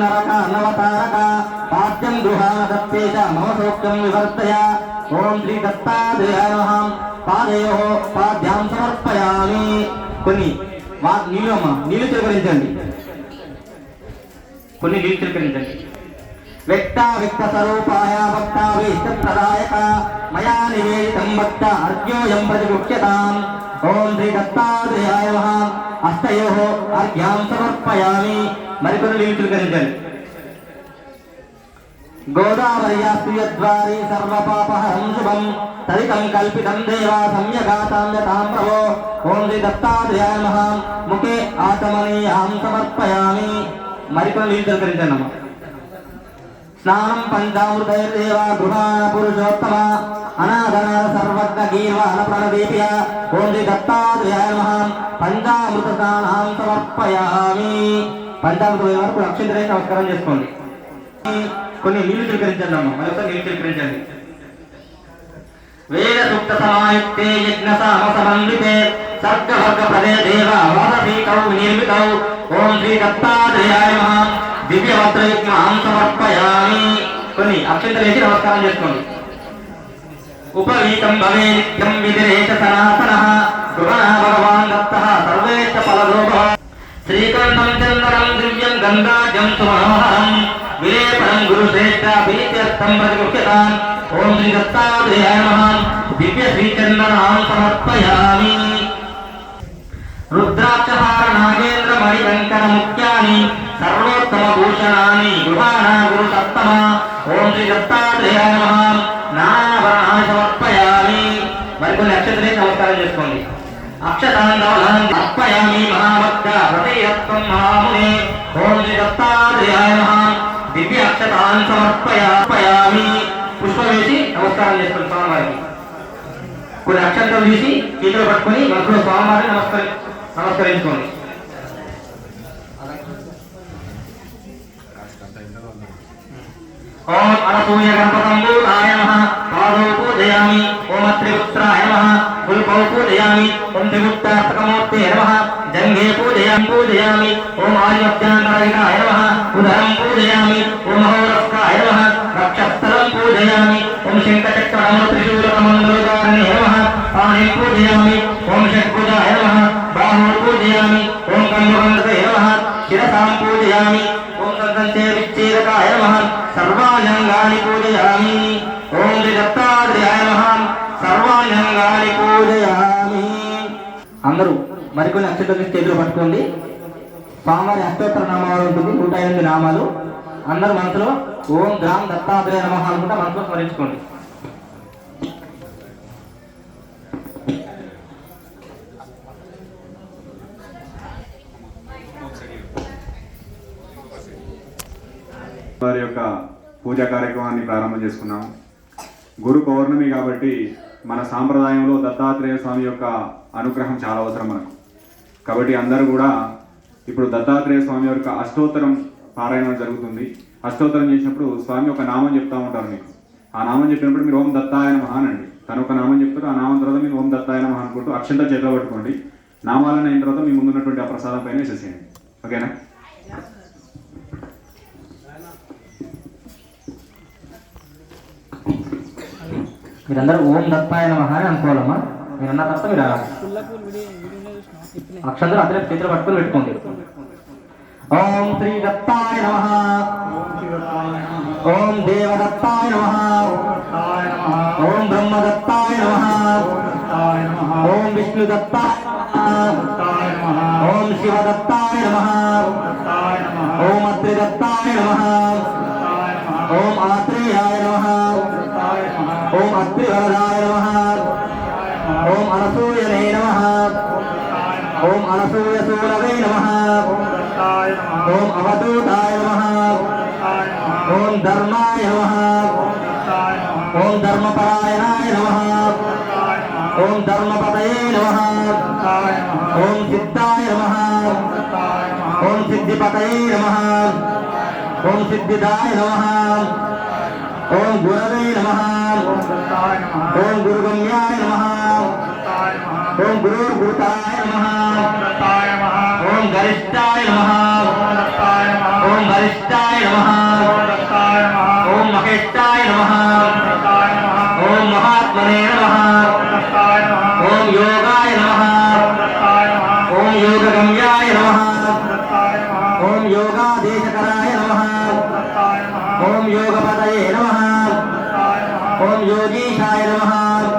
నరక నవతారక పాద్యం గృహాదత్తేష మమ సౌఖ్యం వివర్తయ. ఓం శ్రీ దత్తాత్రేయాయ పాదయో పాద్యాం సమర్పయామి. కొన్ని నీళ్ళు అమ్మ నీళ్ళు కొన్ని నీళ్ళు వ్యక్త వ్యక్త స్వరూపాయ భక్తావేష్ట ప్రదాయక. మయా నివేదితం భక్త అర్ఘ్యోయం ప్రతిముఖ్యతాం ఓం శ్రీ దత్తాత్రేయాయ నమః. అష్టయో అర్ఘ్యాం సమర్పయామి. మరికొన్ని నీళ్ళు చిలకరించండి గోదావర్యాస్త్రియద్వారీ సర్వపాపహరం శుభం. తదితం కల్పితం దేవా సంయగాతామ్యతాం ప్రభో ఓం శ్రీ దత్తాత్రేయాయ మహా ముఖే ఆచమనీయాం సమర్పయామి. మరికొన్ని నీళ్ళు చిలకరించండి అమ్మ స్నానం పంచామృతైర్దేవా గృహాణ పురుషోత్తమ. అనాథన సర్వజ్ఞ గీర్వాణ ప్రణదీప్య ఓం శ్రీ దత్తాత్రేయాయ నమః పంచామృత సమర్పయామి పంచామృత వరకు అక్షంతరే నమస్కారం చేసుకోండి. కొన్ని నీళ్ళు చిలకరించండి అమ్మ. మరొక నీళ్ళు చిలకరించండి వేద సూక్త సమాయుక్తే యజ్ఞ సామ సమన్వితే సర్గ వర్గ ప్రదే దేవ వాసీకౌ నిర్మితౌ ఓం శ్రీ దత్తాత్రేయాయ నమః. దివ్య వస్త్రయుగ్మాం సమర్పయామి. కొన్ని అక్షంతలు నమస్కారం చేసుకోండి. ఉపవీతం భవేత్యం విదిరేత విదిరేశ సనాతన గృహణ భగవాన్ దత్త సర్వేత ఫలలోభ. శ్రీకంఠం చందనం దివ్యం గంగాజం సుమనోహరం విలేపనం గురుశ్రేష్ఠ ప్రీత్యర్థం ప్రతిముఖ్యతాం. ఓం శ్రీ దత్తాత్రేయాయ నమః. దివ్య శ్రీచందనాం సమర్పయామి. రుద్రాక్షహార నాగేంద్ర మణికంకణ ముఖ్యాని సర్వోత్తమ భూషణాని గృహాణ గురు సప్తమ ఓం శ్రీ దత్తాత్రేయాయ నమః. సమర్పయామి పుష్పం వేసి నమస్కారం చేస్తాం స్వామివారికి కొన్ని అక్షంతం చూసి చేతులు పట్టుకొని మనసులో స్వామివారిని నమస్కరి నమస్కరించుకోండి. ఓం అనసూయ గణపతంబు నమః. పాదౌ పూజయామి ఓం అత్రిపుత్రాయ నమ. పుల్పౌ పూజయామి ఓం త్రిగుప్తార్థకమూర్తి నమ. జంఘే పూజయామి. పూజయామి ఓం ఆర్యభ్యాంతరహితాయ నమ. ఉదరం శంఖచక్రమణ త్రిశూలకమండలకారణే నమః పూజయామి ఓం షట్భుజాయ నమః బాహుం పూజయామి ఓం కంబకందతే నమః శిరసాం పూజయామి ఓం సంతంతే విచ్ఛేదకాయ నమః సర్వాణంగాని పూజయామి ఓం శ్రీ దత్తాత్రేయాయ నమః పూజయామి అందరూ మరికొన్ని అక్షతలు చేతులు పట్టుకోండి. స్వామివారి అష్టోత్తర నామాలు ఉంటుంది నూట ఎనిమిది నామాలు. అందరు మనసులో ఓం గ్రామ్ దత్తాత్రేయ నమః అనుకుంటా మనసులో స్మరించుకోండి. వారి యొక్క పూజా కార్యక్రమాన్ని ప్రారంభం చేసుకున్నాం. గురు పౌర్ణమి కాబట్టి మన సాంప్రదాయంలో దత్తాత్రేయ స్వామి యొక్క అనుగ్రహం చాలా అవసరం మనకు. కాబట్టి అందరూ కూడా ఇప్పుడు దత్తాత్రేయ స్వామి యొక్క అష్టోత్తరం పారాయణం జరుగుతుంది. అష్టోత్తరం చేసినప్పుడు స్వామి ఒక నామం చెప్తా ఉంటారు మీకు. ఆ నామం చెప్పినప్పుడు మీరు ఓం దత్తాయన మహాన్ అండి. తను ఒక నామం చెప్తారు ఆ నామం తర్వాత మీరు ఓం దత్తాయన నమః అనుకుంటూ అక్షంత చేతిలో పట్టుకోండి. నామాలను అయిన తర్వాత మీ ముందున్నటువంటి ఆ ప్రసాదం పైన వేసేసేయండి. ఓకేనా? మీరందరూ ఓం దత్తాయ మహా అని అనుకోవాలమ్మా. మీరు అన్న తర్వాత మీరు అక్షంతరం అందరూ చేతులు పట్టుకొని పెట్టుకోండి. ఓం శ్రీ దత్తాయ నమ. ఓం దేవదత్తాయ నమ. ఓం బ్రహ్మదత్తాయ నమ. ఓం విష్ణుదత్తాయ నమః. ఓం శివదత్తాయ నమ. ఓం అత్రిదత్తాయ నమ. ఓం ఆత్రేయాయ నమ. ఓం అత్రివరదాయ నమః ఓం అనసూయనే నమః ఓం అనసూయసూరవే నమః ఓం అవధూతాయ నమః ఓం ధర్మాయ నమః ఓం ధర్మపరాయణాయ నమః ఓం ధర్మపతయే నమః ఓం సిద్ధాయ నమః ఓం సిద్ధిపతయే ఓం సిద్ధిదాయ నమ ఓం గురవే నమ. ఓం గురుగమ్యాయ నమ. ఓం గురుర్భూతాయ నమ. ఓం గరిష్టాయ నమ. ఓం ఓం వరిష్టాయ నమ. ఓం మహేష్టాయ నమ. ఓం మహాత్మనే నమ. ఓం యోగాయ నమ. ఓం యోగగమ్యాయ నమ దత్తాయ నమః ఓం యోగాదేశకరాయ నమ దత్తాయ నమః ఓం యోగపదయే నమ దత్తాయ నమః ఓం యోగీశాయ నమ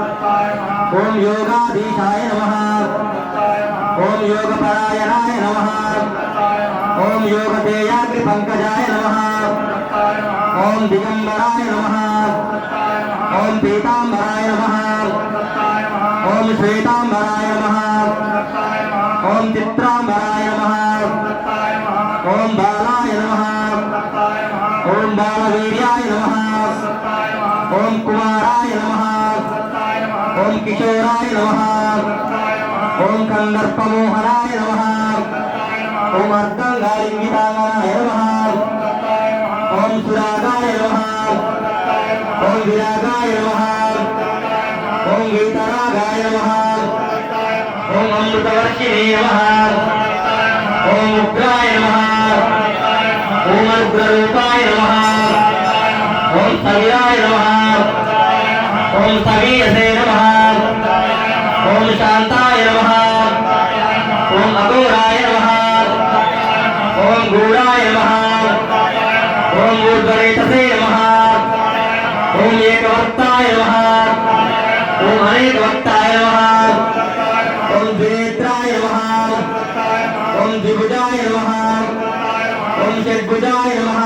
దత్తాయ నమః ఓం యోగాధీశాయ నమ దత్తాయ నమః ఓం యోగపరాయణాయ నమ దత్తాయ నమః ఓం యోగతేయాగ్రి పంకజాయ నమ దత్తాయ నమః ఓం దిగంబరాయ నమ దత్తాయ నమః ఓం పీతాంబరాయ నమ దత్తాయ నమః ఓం శ్వేతాంబరాయ నమ దత్తాయ నమః ఓం చిత్రాంబరాయ నమ దత్తాయ నమః ఓం బాలాయ నమ. ఓం బాలవీర్యాయ నమ. నమ ఓం కందర్పమోహనాయ నమ. ఓం అర్ధంగాలింగితాంగనాయ నమ. ఓం సురాగాయ నమ. ఓం విరాగాయ నమ. ఓం గీతరాగాయ నమ. ఓం అమృతవర్షిణే నమ. ఓం ఉగ్రాయ నమ. ఓం అగ్రరూపాయ నమ ఓం సవిరాయ నమ ఓం సవీయసే నమ. ఓం శాంతాయ నమ. ఓం అఘోరాయ నమ. ఓం గూఢాయ నమ. ఓం ఊర్ధ్వరేతసే నమ. ఓం ఏకవర్తాయ నమ. ఓం అనేకవర్తాయ నమ ఓం ద్వినేత్రాయ నమ ఓం ద్విభుజాయ నమ ఓం షడ్భుజాయ నమ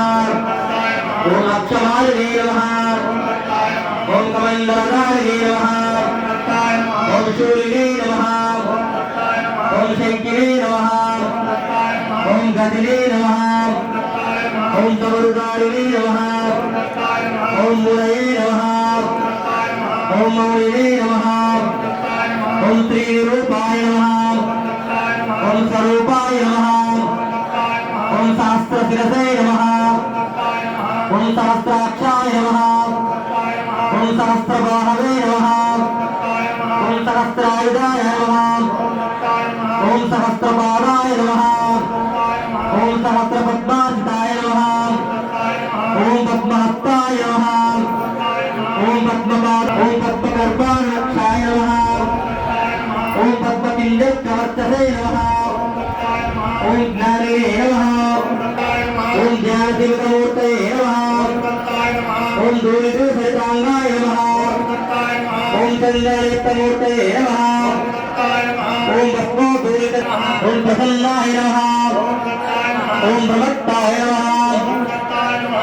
ఓం అక్షమాలినే నమ ఓం కమండలదారిణే నమ ఓం శూలినే నమ ఓం శంకినే నమ ఓం గదినే నమ ఓం తమరుదారిణే నమ ఓం మురయే నమ ఓం మౌళినే నమ ఓం త్రిరూపాయ నమ ఓం స్వరూపాయ నమ ఓం సహస్రశిరసే నమ ఓం సహస్రాక్షాయ నమ ఓం సహస్రబాహవే నమ ఓం సహస్రాయుధాయ నమ ఓం సహస్రపాదాయ నమ. ఓం సహస్రపద్మాజితాయ నమ. ఓం పద్మహస్తాయ నమ. ఓం పద్మపాద ఓం పద్మగర్భాక్షాయ నమ. ఓం పద్మపిండవర్తసే నమ. ఓం జ్ఞానే నమ. ఓం జ్ఞానశివతమూర్తయే నమ. ఓం దూరిదూసరితాంగాయ నమ. ఓం చంద్రయుక్తమూర్తయే నమ ఓం భస్మోదూరిత ఓం ప్రసన్నాయ నమ ఓం ప్రమత్తాయ నమ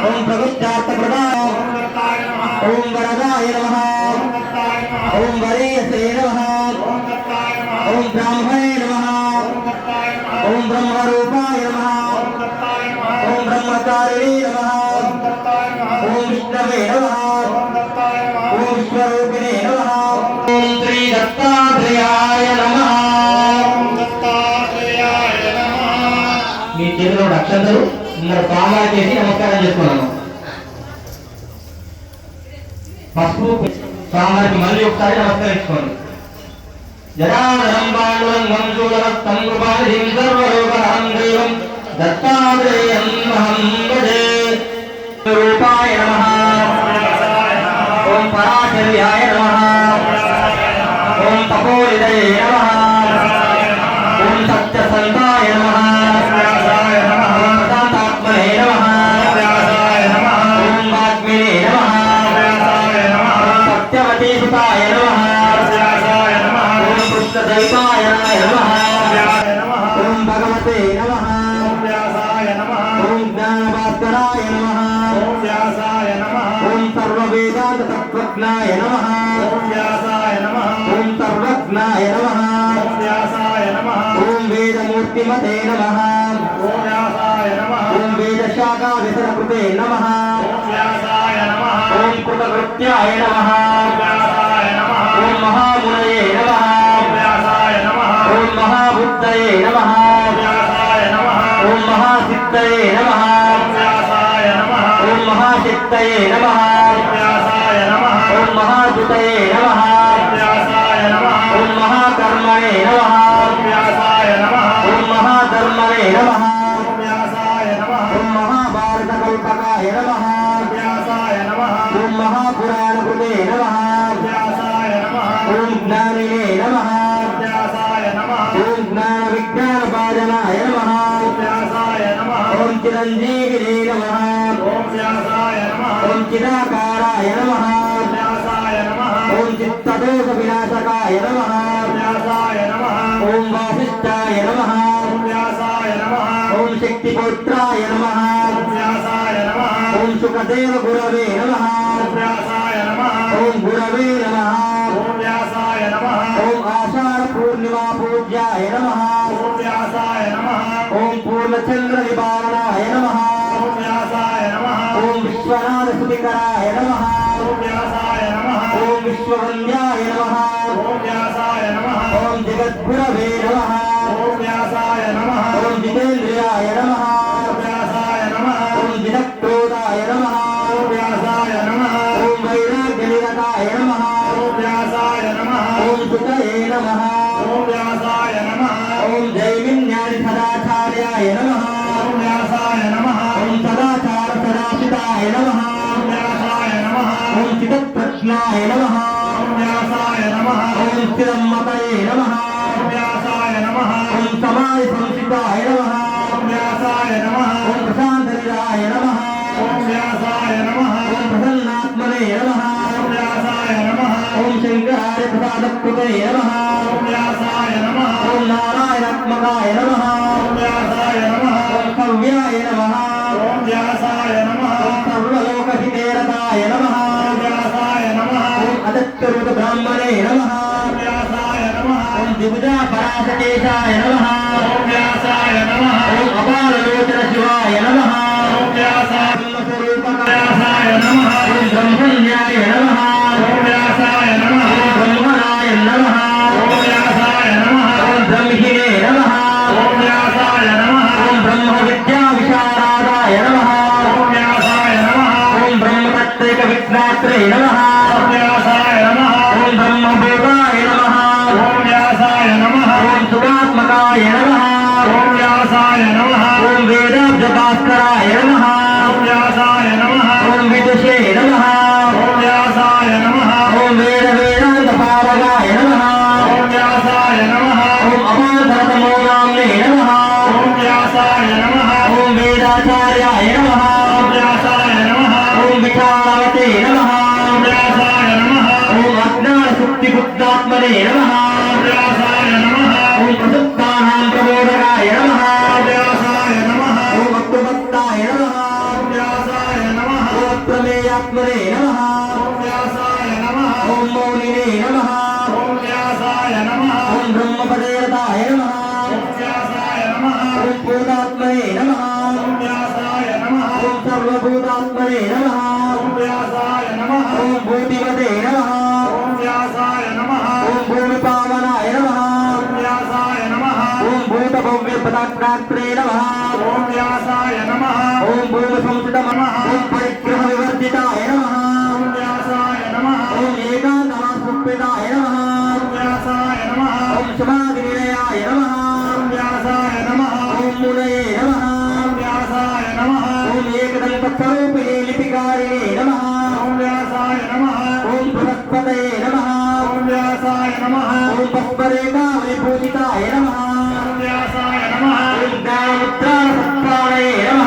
ఓం ప్రగుప్తార్థప్రదాయ ఓం వరదాయ నమ ఓం వరేయసే నమ ఓం బ్రాహ్మణే నమ ఓం బ్రహ్మరూపాయ నమ ఓం బ్రహ్మచారిణే నమ ఓం విష్ణవే నమ ఓం విశ్వరూపిణే నమ ఓం చేతిలో మన పామాలు చేసి నమస్కారం చేసుకున్నాను పసుపు స్వామివారికి మళ్ళీ ఒకసారి నమస్కరించుకోండి. దైవం దత్తాత్రేయం భజే. రూపాయ నమః. ఓం పరాశర్యాయ నమః. ఓం తపోనిదయే నమః. ఓం భగవతే నమః. ఓం జ్ఞానభాస్కరాయ నమః. ఓం సర్వవేదాంత తత్వజ్ఞాయ నమః. ఓం సర్వజ్ఞాయ నమః. ఓం వేదమూర్తిమతే నమః. ఓం వేదశాఖా విసరకృతే నమః. ఓం కృతకృత్యాయ నమః. ఓం మహామునయే నమః. ఓం మహాబుద్ధయే నమః. ఓం మహాసిద్ధయే నమః. ఓం మహాసిద్ధయే నమః. ఓం మహాదుతయే నమః. ఓం మహాకర్మణే నమః. ఓం మహాధర్మణే నమః. ఓం మహా వ్యాసాయ నమః. ఓం మహాపురాణకృతే నమః. ఓం జ్ఞానినే నమః. ఓం జ్ఞాన విజ్ఞాన పాదనాయ నమః. చిరంజీవినే నమ ఓం చిదాకారాయ నమః ఓం చిత్తదోష వినాశకాయ నమ ఓం వాసిష్ఠాయ నమ ఓం శక్తిపుత్రాయ నమ ఓం సుఖదేవ గురవే నమ ఓం గురవే నమ సుతయే నమః ఓం వ్యాసాయ నమః। ఓం జైమిన్యాది సదాచార్యాయ నమః। ఓం వ్యాసాయ నమః। ఓం సదాచార సదాశితాయ నమః। ఓం వ్యాసాయ నమః। ఓం చితప్రజ్ఞాయ నమః। ఓం వ్యాసాయ నమః। ఓం స్థిరమ్మతయే నమః। ఓం వ్యాసాయ నమః। ఓం సమాధి సంస్థితాయ నమః। ఓం వ్యాసాయ నమః। ఓం ప్రశాంతనిరాయ నమః। ఓం వ్యాసాయ నమః। ఓం ప్రసన్నాత్మనే నమః। ఓం వ్యాసాయ నమః। ఓం శంకరాయ ప్రసాదకృతే నమః ఓం వ్యాసాయ నమః ఓం నారాయణాత్మకాయ నమః. ఓం వ్యాసాయ నమః. ఓం కవ్యాయ నమః. ఓం వ్యాసాయ నమః. ఓం సర్వలోకహితేరతాయ నమః. ఓం వ్యాసాయ నమః. ఓం అదత్తరుత బ్రాహ్మణే నమః. ఓం వ్యాసాయ నమః ఓం దిగుజా పరాశకేశాయ నమః ఓం వ్యాసాయ నమః ఓం అపారలోచన శివాయ నమః ఓం వ్యాసాయ బ్రహ్మస్వరూపకాయ వ్యాసాయ నమః ఓం బ్రహ్మణ్యాయ నమః ఓం వ్యాసాయ నమః ఓం బ్రహ్మణాయ నమః ఓం వ్యాసాయ నమః ఓం బ్రహ్మిణే నమః ఓం వ్యాసాయ నమః ఓం బ్రహ్మ విద్యా విశారాదాయ నమః ఓం వ్యాసాయ నమః ఓం బ్రహ్మతత్రైక విజ్ఞాత్రే నమః ఓం వ్యాసాయ నమః ఓం బ్రహ్మభూతాయ నమః ఓం వ్యాసాయ నమః ఓం సురాత్మకాయ నమః ఓం వ్యాసాయ నమః ఓం వేదాబ్జభాస్కరాయ నమః ఓం వ్యాసాయ నమః ఓం విదుషే నమః ఓం వ్యాసాయ నమః ఓం వేద వేదాంత పారగాయ నమః ఓం వ్యాసాయ నమః ఓం అపాధరతమో నామ్నే నమః ఓం వ్యాసాయ నమః ఓం వేదాచార్యాయ నమః ఓం వ్యాసాయ నమః ఓం విఠాలవతే నమః ఓం వ్యాసాయ నమః ఓం అజ్ఞాన శక్తి బుద్ధాత్మనే నమః ఓం వ్యాసాయ నమః ఓం எழுத భూతభవ్యపదాత్రే నమః ఓం వ్యాసాయ నమః. ఓం భూమి సంస్థిత ఓం పరిగ్రహ వివర్జితాయ నమః. ఓం వ్యాసాయ నమః. ఓం ఏకాంతమాసుప్పితాయ నమః. ఓం వ్యాసాయ నమః. ఓం సమాధి నిలయాయ నమః. ఓం వ్యాసాయ నమః. ఓం మునయే నమః. ఓం వ్యాసాయ నమః. ఓం ఏకదంతస్వరూపిణే లిపికారిణే నమః. ఓం వ్యాసాయ నమః. ఓం బృహస్పతయే నమః. ఓం వ్యాసాయ నమః. ఓం పుష్పరేఖావలిపూజితాయ నమః.